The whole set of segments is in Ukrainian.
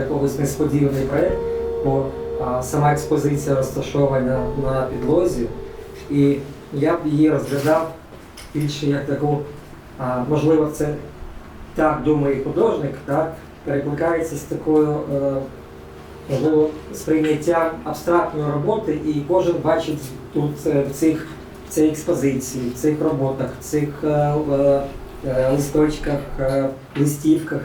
якогось несподіваний проєкт, бо а, сама експозиція розташована на підлозі, і я б її розглядав більше як таку, а, можливо, це так думає художник, так, перекликається з такою, е, можливо, сприйняттям абстрактної роботи, і кожен бачить тут е, в цих в цій експозиції, в цих роботах, в цих е, е, е, листочках, е, листівках,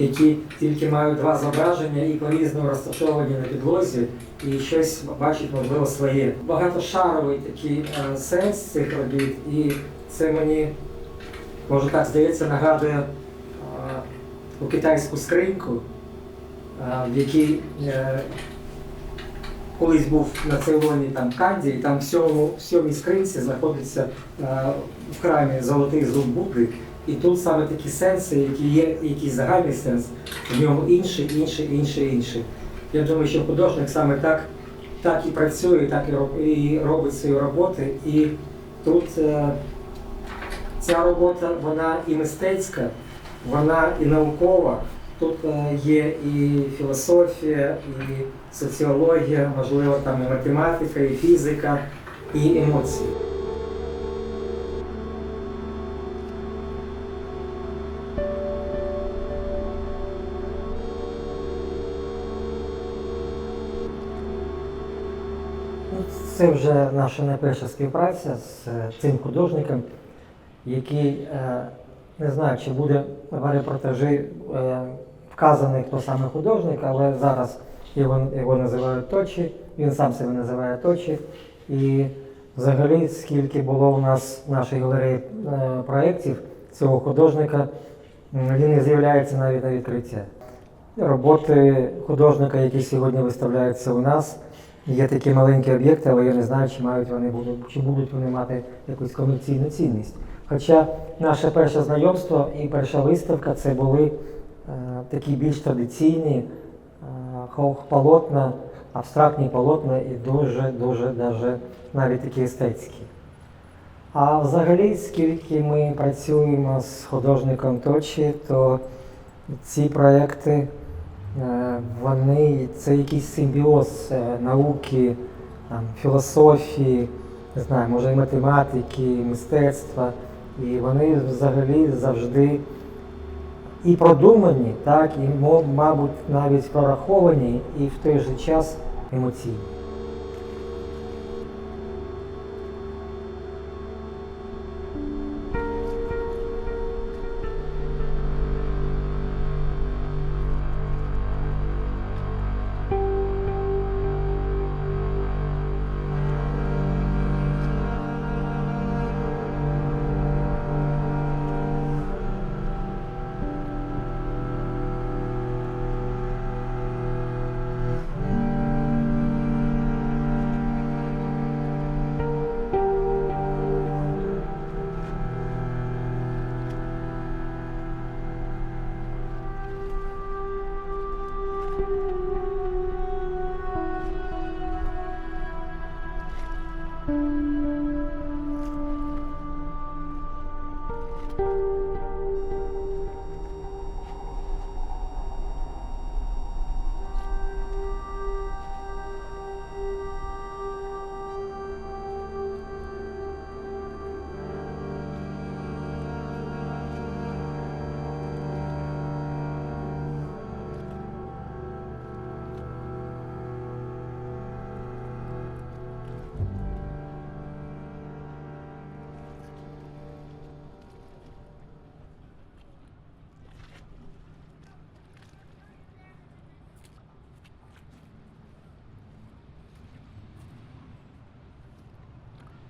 які тільки мають два зображення і по-різному розташовані на підлозі, і щось бачить, можливо, своє. Багатошаровий такий е, сенс цих робіт, і це мені, може так здається, нагадує е, у китайську скриньку, е, в якій колись був на Цейлоні там Канді, і там в сьому, в сьомій скринці знаходиться е, в храмі золотий зуб Будди. І тут саме такі сенси, які є якийсь загальний сенс, в ньому інший, інший, інший, інший. Я думаю, що художник саме так, так і працює, так і робить свої роботи. І тут е, ця робота вона і мистецька, вона і наукова. Тут е, є і філософія, і соціологія, можливо, там і математика, і фізика, і емоції. Ну, Це вже наша найперша співпраця з е, цим художником, який е, не знаю, чи буде в репортажі вказаний хто саме художник, але зараз його, його називають Точі, він сам себе називає Точі. І взагалі, скільки було у нас в нашій галереї е, проєктів цього художника, він не з'являється навіть на відкриття. Роботи художника, які сьогодні виставляються у нас, є такі маленькі об'єкти, але я не знаю, чи мають вони будуть, чи будуть вони мати якусь комерційну цінність. Хоча наше перше знайомство і перша виставка це були такі більш традиційні е, полотна, абстрактні полотна і дуже, дуже даже навіть такі естетські. А взагалі, скільки ми працюємо з художником Точі, то ці проекти е, вони це якийсь симбіоз е, науки, там, філософії, не знаю, може математики, мистецтва. І вони взагалі завжди і продумані, так, і, мабуть, навіть прораховані, і в той же час емоційні.